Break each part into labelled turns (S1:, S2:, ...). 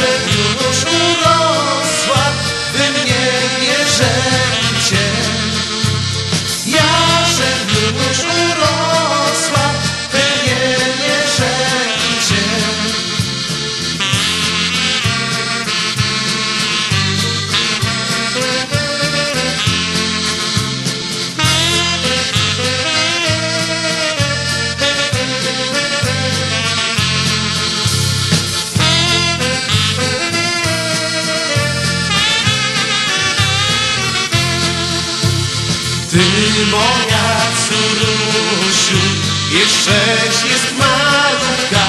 S1: Listen. Ty moja córusiu, jeszcześ jest malutka.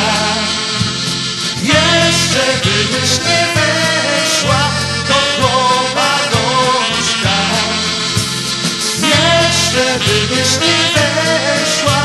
S1: Jeszcze gdybyś nie weszła do głowa dążka Jeszcze gdybyś nie weszła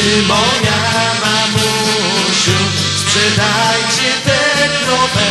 S1: Moja mamusiu, sprzedajcie te krowe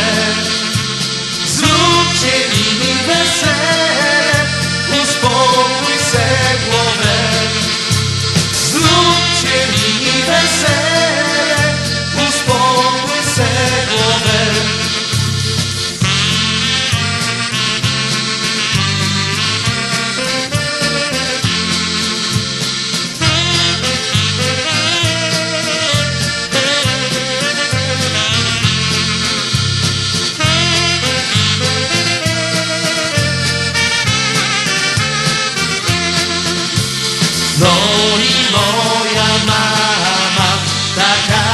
S1: Saka.